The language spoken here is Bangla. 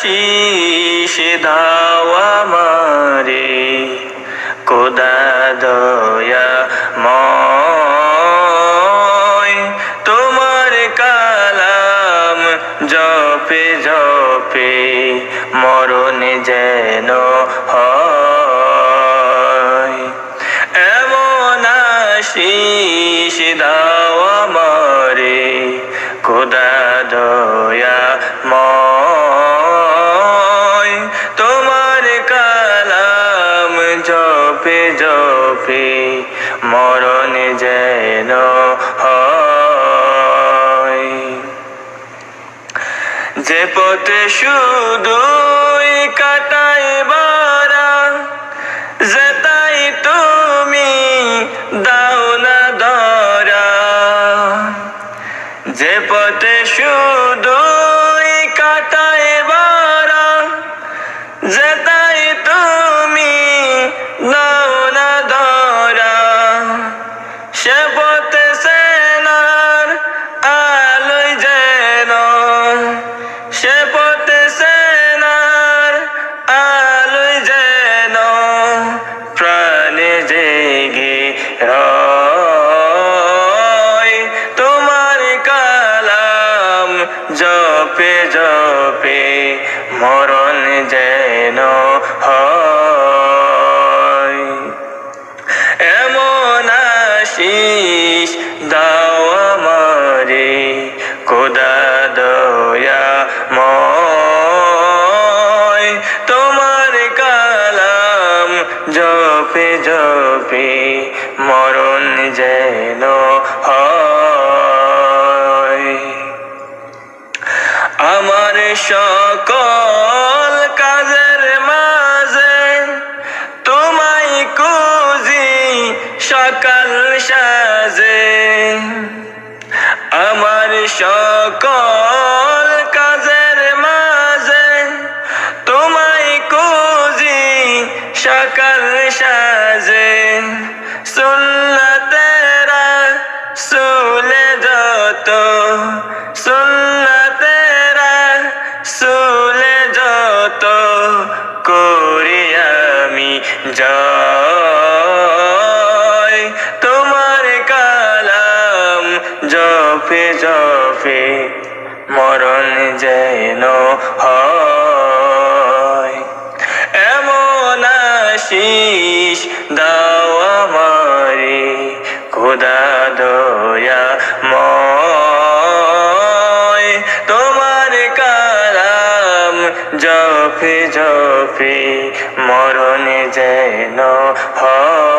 শীষ দাও আমারে কোদা দয়া ময়। তোমার কালাম জপে জপে মরণ যেন হয়। এমন আশিস দাও আমারে, খোদা দয়া জপে জপে, মরণ যেন যে পথে শুধুই কাটাই বারা, যে তাই তুমি দাও না ধরা। যে পথে শুধুই জপে জপে, মরণ যেন হয়। এমন আশিস দাও আমারে কোদা দয়া ময়। তোমার কালাম জপে জপে, মরণ যেন হয় সকল কাজের মাঝে তোমায় কুজি সকাল সাজে। আমার সকল কাজের মাঝে তোমায় কুজি সকাল সাজে। সুন্নতেরা সুলে যত সুন্নতেরা জয় তোমার কালাম জপে জপে, মরণ যেন হয়। এমন আশিস দাও আমারে, খোদা দয়া ময়। তোমার কালাম জপে জপে যেন হয়